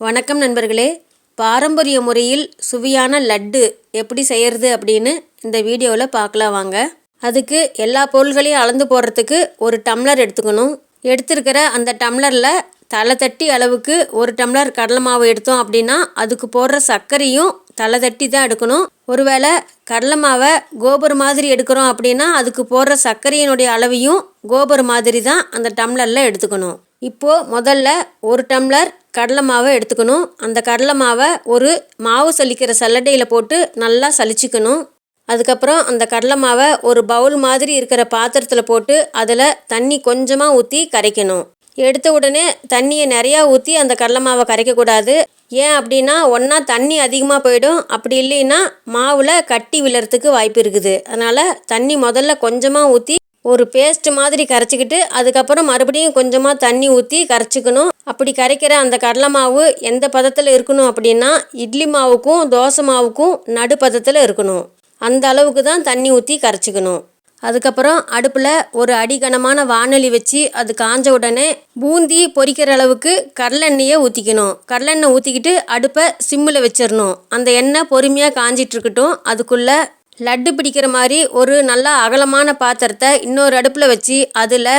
வணக்கம் நண்பர்களே. பாரம்பரிய முறையில் சுவையான லட்டு எப்படி செய்கிறது அப்படின்னு இந்த வீடியோவில் பார்க்கலாம் வாங்க. அதுக்கு எல்லா பொருள்களையும் அளந்து போடுறதுக்கு ஒரு டம்ளர் எடுத்துக்கணும். எடுத்திருக்கிற அந்த டம்ளரில் தலை தட்டி அளவுக்கு ஒரு டம்ளர் கடலை மாவு எடுத்தோம் அப்படின்னா அதுக்கு போடுற சர்க்கரையும் தலை தட்டி தான் எடுக்கணும். ஒருவேளை கடலை மாவை கோபுர மாதிரி எடுக்கிறோம் அப்படின்னா அதுக்கு போடுற சர்க்கரையினுடைய அளவையும் கோபுர மாதிரி தான் அந்த டம்ளரில் எடுத்துக்கணும். இப்போது முதல்ல ஒரு டம்ளர் கடலை மாவை எடுத்துக்கணும். அந்த கடலை மாவை ஒரு மாவு சலிக்கிற சல்லடையில் போட்டு நல்லா சலிச்சுக்கணும். அதுக்கப்புறம் அந்த கடலை மாவை ஒரு பவுல் மாதிரி இருக்கிற பாத்திரத்தில் போட்டு அதில் தண்ணி கொஞ்சமாக ஊற்றி கரைக்கணும். எடுத்த உடனே தண்ணியை நிறையா ஊற்றி அந்த கடலை மாவை கரைக்கக்கூடாது ஏன் அப்படின்னா ஒன்றா தண்ணி அதிகமாக போயிடும். அப்படி இல்லைன்னா மாவில் கட்டி விழறதுக்கு வாய்ப்பு இருக்குது. அதனால் தண்ணி முதல்ல கொஞ்சமாக ஊற்றி ஒரு பேஸ்ட் மாதிரி கரைச்சிக்கிட்டு அதுக்கப்புறம் மறுபடியும் கொஞ்சமாக தண்ணி ஊற்றி கரைச்சிக்கணும். அப்படி கரைக்கிற அந்த கடலை மாவு எந்த பதத்தில் இருக்கணும் அப்படின்னா இட்லி மாவுக்கும் தோசை மாவுக்கும் நடு பதத்தில் இருக்கணும். அந்த அளவுக்கு தான் தண்ணி ஊற்றி கரைச்சிக்கணும். அதுக்கப்புறம் அடுப்பில் ஒரு அடிகனமான வானொலி வச்சு அது காஞ்ச உடனே பூந்தி பொரிக்கிற அளவுக்கு கடலெண்ணெயை ஊற்றிக்கணும் கடலெண்ணெய் ஊற்றிக்கிட்டு அடுப்பை சிம்மில் வச்சிடணும் அந்த எண்ணெய் பொறுமையாக காஞ்சிட்ருக்கட்டும் அதுக்குள்ளே லட்டு பிடிக்கிற மாதிரி ஒரு நல்லா அகலமான பாத்திரத்தை இன்னொரு அடுப்பில் வச்சு அதில்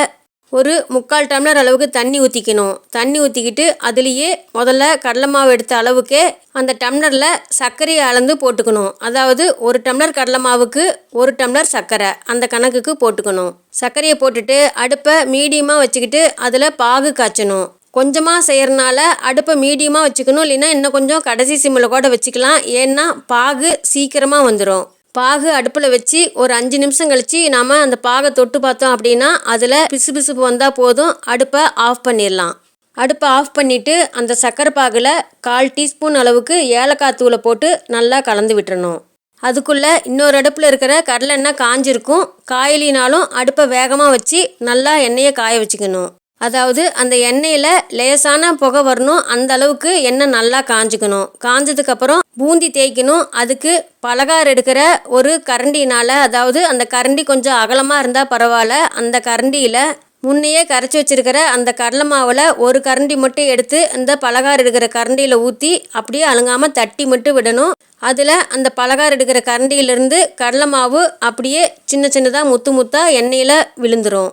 ஒரு முக்கால் டம்ளர் அளவுக்கு தண்ணி ஊற்றிக்கணும் தண்ணி ஊற்றிக்கிட்டு அதுலேயே முதல்ல கடலை மாவு எடுத்த அளவுக்கே அந்த டம்ளரில் சர்க்கரையை அளந்து போட்டுக்கணும். அதாவது ஒரு டம்ளர் கடலை மாவுக்கு ஒரு டம்ளர் சர்க்கரை அந்த கணக்குக்கு போட்டுக்கணும். சர்க்கரையை போட்டுட்டு அடுப்பை மீடியமாக வச்சுக்கிட்டு அதில் பாகு காய்ச்சணும். கொஞ்சமாக செய்கிறனால அடுப்பை மீடியமாக வச்சுக்கணும். இல்லைன்னா இன்னும் கொஞ்சம் கடைசி சிம்மில் கூட வச்சுக்கலாம். ஏன்னா பாகு சீக்கிரமாக வந்துடும் பாகு அடுப்பில் வச்சு ஒரு அஞ்சு நிமிஷம் கழித்து நாம் அந்த பாகை தொட்டு பார்த்தோம் அப்படின்னா அதில் பிசு பிசுப்பு வந்தால் போதும். அடுப்பை ஆஃப் பண்ணிடலாம். அடுப்பை ஆஃப் பண்ணிவிட்டு அந்த சர்க்கரை பாகில் கால் டீஸ்பூன் அளவுக்கு ஏலக்காய் தூளை போட்டு நல்லா கலந்து விட்டுறணும். அதுக்குள்ளே இன்னொரு அடுப்பில் இருக்கிற கடலை எண்ணெய் காஞ்சிருக்கும். காயலினாலும் அடுப்பை வேகமாக வச்சு நல்லா எண்ணெயை காய வச்சுக்கணும். அதாவது அந்த எண்ணெயில் லேசான புகை வரணும். அந்த அளவுக்கு எண்ணெய் நல்லா காஞ்சிக்கணும். காஞ்சதுக்கப்புறம் பூந்தி தேய்க்கணும். அதுக்கு பலகார் எடுக்கிற ஒரு கரண்டினால் அதாவது அந்த கரண்டி கொஞ்சம் அகலமாக இருந்தால் பரவாயில்ல. அந்த கரண்டியில் முன்னையே கரைச்சி வச்சிருக்கிற அந்த கடலை மாவில் ஒரு கரண்டி மட்டும் எடுத்து அந்த பலகார் எடுக்கிற கரண்டியில் ஊற்றி அப்படியே அழுங்காமல் தட்டி மட்டும் விடணும். அதில் அந்த பலகார் எடுக்கிற கரண்டியிலிருந்து கடலை மாவு அப்படியே சின்ன சின்னதாக முத்து முத்தாக எண்ணெயில் விழுந்துடும்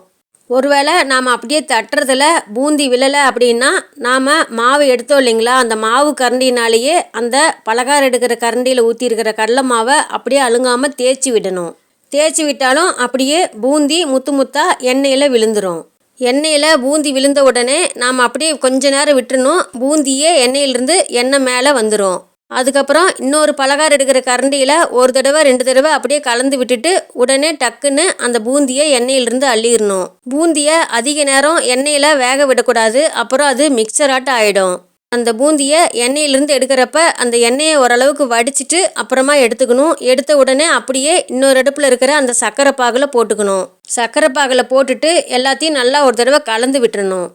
ஒருவேளை நாம் அப்படியே தட்டுறதுல பூந்தி விழலை அப்படின்னா நாம் மாவு எடுத்தோம் இல்லைங்களா? அந்த மாவு கரண்டினாலேயே அந்த பலகாரம் எடுக்கிற கரண்டியில் ஊற்றிருக்கிற கடலை மாவை அப்படியே அழுங்காமல் தேய்ச்சி விடணும். தேய்ச்சி விட்டாலும் அப்படியே பூந்தி முத்து முத்தாக எண்ணெயில் விழுந்துடும் எண்ணெயில் பூந்தி விழுந்த உடனே நாம் அப்படியே கொஞ்ச நேரம் விட்டுறணும். பூந்தியே எண்ணெயிலிருந்து எண்ணெய் மேலே வந்துடும் அதுக்கப்புறம் இன்னொரு பலகாரம் எடுக்கிற கரண்டியில் ஒரு தடவை ரெண்டு தடவை அப்படியே கலந்து விட்டுட்டு உடனே டக்குன்னு அந்த பூந்தியை எண்ணெயிலிருந்து அள்ளிடணும். பூந்தியை அதிக நேரம் எண்ணெயில் வேக விடக்கூடாது. அப்புறம் அது மிக்சராட்டம் ஆகிடும் அந்த பூந்தியை எண்ணெயிலிருந்து எடுக்கிறப்ப அந்த எண்ணெயை ஓரளவுக்கு வடிச்சிட்டு அப்புறமா எடுத்துக்கணும். எடுத்த உடனே அப்படியே இன்னொரு அடுப்பில் இருக்கிற அந்த சர்க்கரை பாகில் போட்டுக்கணும். சர்க்கரை பாகில் போட்டுட்டு எல்லாத்தையும் நல்லா ஒரு தடவை கலந்து விட்டுறணும்.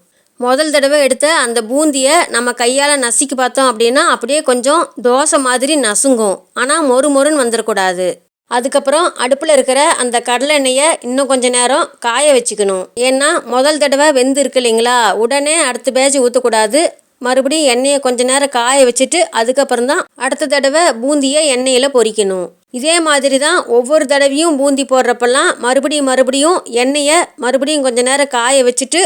முதல் தடவை எடுத்த அந்த பூந்தியை நம்ம கையால் நசுக்கி பார்த்தோம் அப்படின்னா அப்படியே கொஞ்சம் தோசை மாதிரி நசுங்கும். ஆனால் மொறு மொறுன்னு வந்துடக்கூடாது அதுக்கப்புறம் அடுப்பில் இருக்கிற அந்த கடலை எண்ணெயை இன்னும் கொஞ்சம் நேரம் காய வச்சுக்கணும். ஏன்னா முதல் தடவை வெந்து இருக்கு இல்லைங்களா? உடனே அடுத்த பேஜ் ஊற்றக்கூடாது மறுபடியும் எண்ணெயை கொஞ்ச நேரம் காய வச்சுட்டு அதுக்கப்புறம் தான் அடுத்த தடவை பூந்தியை எண்ணெயில் பொரிக்கணும் இதே மாதிரி தான் ஒவ்வொரு தடவையும் பூந்தி போடுறப்பெல்லாம் மறுபடியும் மறுபடியும் எண்ணெயை மறுபடியும் கொஞ்ச நேரம் காய வச்சுட்டு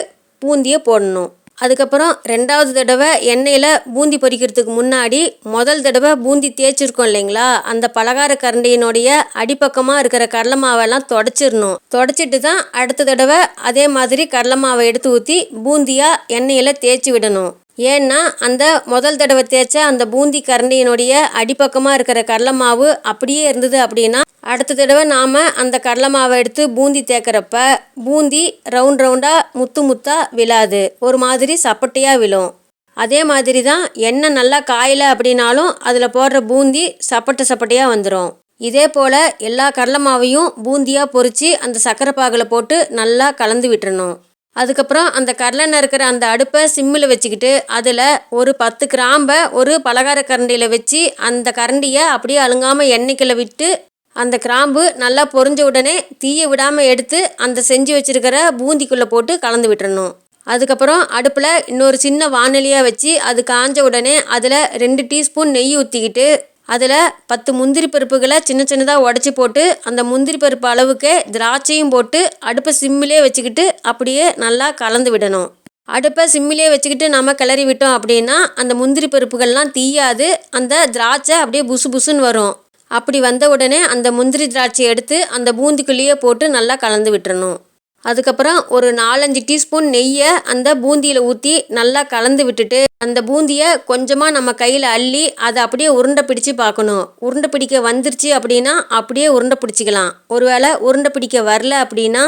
பூந்தியை போடணும். அதுக்கப்புறம் ரெண்டாவது தடவை எண்ணெயில் பூந்தி பொரிக்கிறதுக்கு முன்னாடி முதல் தடவை பூந்தி தேய்ச்சிருக்கோம் இல்லைங்களா? அந்த பலகார கரண்டியினுடைய அடிப்பக்கமாக இருக்கிற கடலை மாவெல்லாம் தொடச்சிடணும். தொடச்சிட்டு தான் அடுத்த தடவை அதே மாதிரி கடலை மாவை எடுத்து ஊற்றி பூந்தியாக எண்ணெயில் தேய்ச்சி விடணும். ஏன்னா அந்த முதல் தடவை தேய்ச்ச அந்த பூந்தி கரண்டியினுடைய அடிப்பக்கமாக இருக்கிற கடலை மாவு அப்படியே இருந்தது அப்படின்னா அடுத்த தடவை நாம் அந்த கடலை மாவை எடுத்து பூந்தி தேக்கிறப்ப பூந்தி ரவுண்ட் ரவுண்டாக முத்து முத்தாக விழாது. ஒரு மாதிரி சப்பட்டையாக விழும். அதே மாதிரி தான் எண்ணெய் நல்லா காயலை அப்படின்னாலும் அதில் போடுற பூந்தி சப்பட்டை சப்பட்டையாக வந்துடும் இதே போல் எல்லா கடலை மாவையும் பூந்தியாக பொறிச்சு அந்த சக்கரை பாகில் போட்டு நல்லா கலந்து விட்டுறணும். அதுக்கப்புறம் அந்த கடலை இருக்கிற அந்த அடுப்பை சிம்மில் வச்சுக்கிட்டு அதில் ஒரு பத்து கிராம்பை ஒரு பலகார கரண்டியில் வச்சு அந்த கரண்டியை அப்படியே அழுங்காமல் எண்ணெய்க்கில் விட்டு அந்த கிராம்பு நல்லா பொரிஞ்ச உடனே தீயை விடாமல் எடுத்து அந்த செஞ்சு வச்சுருக்கிற பூந்திக்குள்ளே போட்டு கலந்து விட்டுறணும். அதுக்கப்புறம் அடுப்பில் இன்னொரு சின்ன வானொலியாக வச்சு அது காஞ்ச உடனே அதில் ரெண்டு டீஸ்பூன் நெய் ஊற்றிக்கிட்டு அதில் பத்து முந்திரி பருப்புகளை சின்ன சின்னதாக உடச்சி போட்டு அந்த முந்திரி பருப்பு அளவுக்கு திராட்சையும் போட்டு அடுப்பை சிம்மிலே வச்சுக்கிட்டு அப்படியே நல்லா கலந்து விடணும். அடுப்பை சிம்மிலே வச்சுக்கிட்டு நம்ம கிளறி விட்டோம் அப்படின்னா அந்த முந்திரி பருப்புகள்லாம் தீயாது அந்த திராட்சை அப்படியே புசு புசுன்னு வரும். அப்படி வந்த உடனே அந்த முந்திரி திராட்சையை எடுத்து அந்த பூந்திக்குள்ளேயே போட்டு நல்லா கலந்து விட்டுறணும். அதுக்கப்புறம் ஒரு நாலஞ்சு டீஸ்பூன் நெய்யை அந்த பூந்தியில் ஊற்றி நல்லா கலந்து விட்டுட்டு அந்த பூந்தியை கொஞ்சமாக நம்ம கையில் அள்ளி அதை அப்படியே உருண்டை பிடிச்சு பார்க்கணும். உருண்டை பிடிக்க வந்துருச்சு அப்படின்னா அப்படியே உருண்டை பிடிச்சிக்கலாம். ஒருவேளை உருண்டை பிடிக்க வரல அப்படின்னா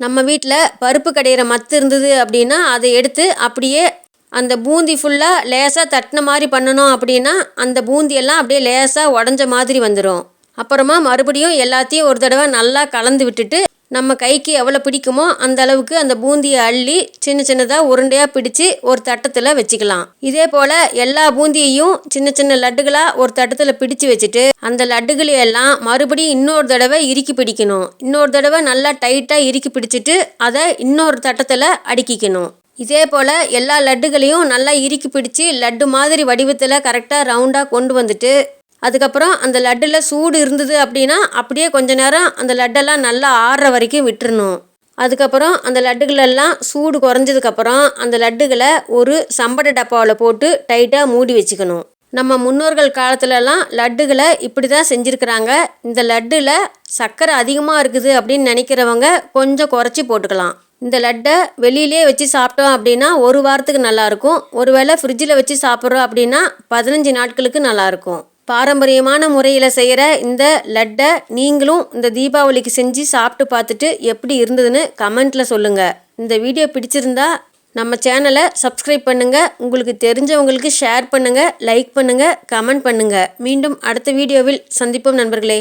நம்ம வீட்டில் பருப்பு கடையிற மத்து இருந்தது அப்படின்னா அதை எடுத்து அப்படியே அந்த பூந்தி ஃபுல்லாக லேசாக தட்டின மாதிரி பண்ணணும் அப்படின்னா அந்த பூந்தியெல்லாம் அப்படியே லேசாக உடஞ்ச மாதிரி வந்துடும் அப்புறமா மறுபடியும் எல்லாத்தையும் ஒரு தடவை நல்லா கலந்து விட்டுட்டு நம்ம கைக்கு எவ்வளோ பிடிக்குமோ அந்த அளவுக்கு அந்த பூந்தியை அள்ளி சின்ன சின்னதாக உருண்டையாக பிடிச்சு ஒரு தட்டத்தில் வச்சுக்கலாம். இதே போல் எல்லா பூந்தியையும் சின்ன சின்ன லட்டுகளாக ஒரு தட்டத்தில் பிடிச்சு வச்சுட்டு அந்த லட்டுகளையெல்லாம் மறுபடியும் இன்னொரு தடவை இறுக்கி பிடிக்கணும். இன்னொரு தடவை நல்லா டைட்டாக இறுக்கி பிடிச்சிட்டு அதை இன்னொரு தட்டத்தில் அடுக்கிக்கணும். இதே போல் எல்லா லட்டுகளையும் நல்லா இறுக்கி பிடிச்சி லட்டு மாதிரி வடிவத்தில் கரெக்டாக ரவுண்டாக கொண்டு வந்துட்டு அதுக்கப்புறம் அந்த லட்டில் சூடு இருந்தது அப்படின்னா அப்படியே கொஞ்ச நேரம் அந்த லட்டெல்லாம் நல்லா ஆறுற வரைக்கும் விட்டுறணும். அதுக்கப்புறம் அந்த லட்டுகளெல்லாம் சூடு குறைஞ்சதுக்கப்புறம் அந்த லட்டுகளை ஒரு சம்பட டப்பாவில் போட்டு டைட்டாக மூடி வச்சுக்கணும். நம்ம முன்னோர்கள் காலத்துலலாம் லட்டுகளை இப்படி தான் செஞ்சுருக்கிறாங்க. இந்த லட்டில் சர்க்கரை அதிகமாக இருக்குது அப்படின்னு நினைக்கிறவங்க கொஞ்சம் குறைச்சி போட்டுக்கலாம். இந்த லட்டை வெளியிலே வச்சு சாப்பிட்டோம் அப்படின்னா ஒரு வாரத்துக்கு நல்லாயிருக்கும் ஒருவேளை ஃப்ரிட்ஜில் வச்சு சாப்பிட்றோம் அப்படின்னா பதினஞ்சு நாட்களுக்கு நல்லாயிருக்கும் பாரம்பரியமான முறையில் செய்கிற இந்த லட்டை நீங்களும் இந்த தீபாவளிக்கு செஞ்சு சாப்பிட்டு பார்த்துட்டு எப்படி இருந்ததுன்னு கமெண்ட்டில் சொல்லுங்கள் இந்த வீடியோ பிடிச்சிருந்தா நம்ம சேனலை சப்ஸ்கிரைப் பண்ணுங்கள் உங்களுக்கு தெரிஞ்சவங்களுக்கு ஷேர் பண்ணுங்கள் லைக் பண்ணுங்கள் கமெண்ட் பண்ணுங்கள் மீண்டும் அடுத்த வீடியோவில் சந்திப்போம் நண்பர்களே.